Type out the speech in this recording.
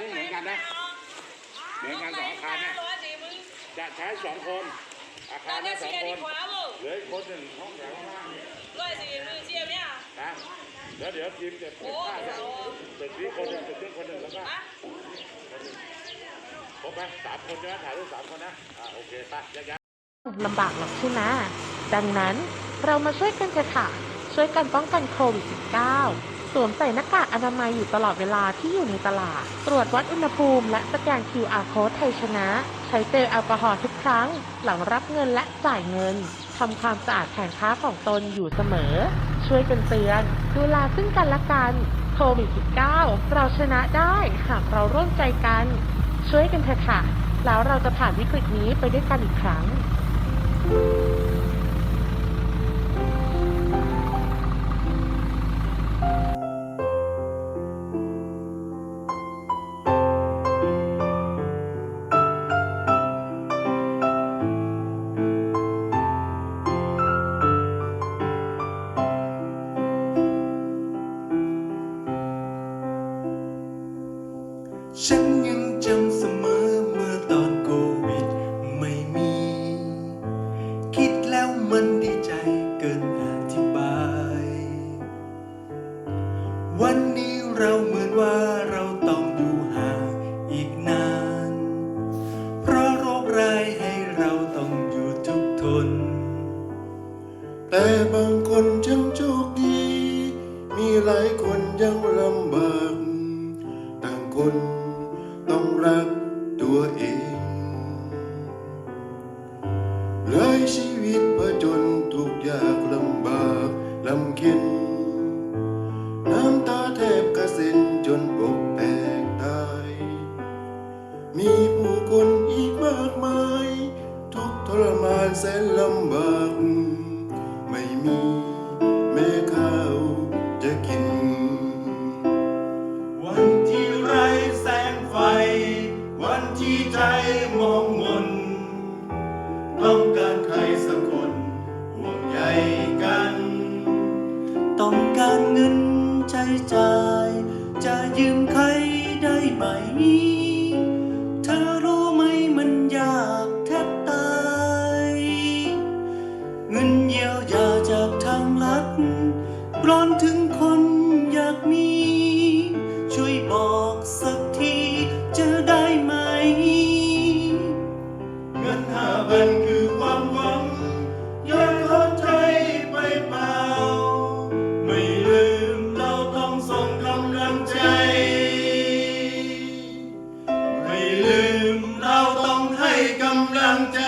นี่เหมือนกันนะเหมือนกันสองอาคารเนี่ยจะใช้สองคนอาคารละสองคนเหลืออีกคนหนึ่งห้องแถวข้างล่างร้อยสี่มึงเสียเนี่ยนะแล้วเดี๋ยวทีมจะเปิดผ้าเนี่ยตึกนี้คนหนึ่งตึกนี้คนหนึ่งแล้วก็ครบไหมสามคนใช่ไหมถ่ายรูปสามคนนะอ่าโอเคไปแยกย้ายลำบากหรอกใช่ไหมดังนั้นเรามาช่วยกันเถอะค่ะ ช่วยกันป้องกันโควิด -19 วมใส่หน้ากากอนามัยอยู่ตลอดเวลาที่อยู่ในตลาด ตรวจวัดอุณหภูมิและสแกน QR code ไทยชนะ ใช้เจลแอลกอฮอล์ทุกครั้ง หลังรับเงินและจ่ายเงินทำความสะอาดแผงค้าของตนอยู่เสมอ ช่วยกันเตือน ดูแลซึ่งกันและกันโควิด -19 เราชนะได้หากเราร่วมใจกัน ช่วยกันเถอะค่ะ แล้วเราจะผ่านวิกฤตนี้ไปด้วยกันอีกครั้ง น แต่บางคนยังโชคดี มีหลายคนยังลำบาก ต่างคนต้องรักตัวเองหลายชีวิตผจญทุกยากลำบากลำเค็น ลำบากไม่มีแม่ข้าวจะกิน วันที่ไร้แสงไฟ วันที่ใจมองมน ต้องการใครสักคนห่วงใยกัน ต้องการเงินใช้จ่าย จะยืมใครได้ไหม ร้อนถึงคนอยากมี ช่วยบอกสักทีจะได้ไหม เงินห้าบันคือความหวังย้อนหัวใจไปเปล่า ไม่ลืมเราต้องส่งกำลังใจ ไม่ลืมเราต้องให้กำลังใจ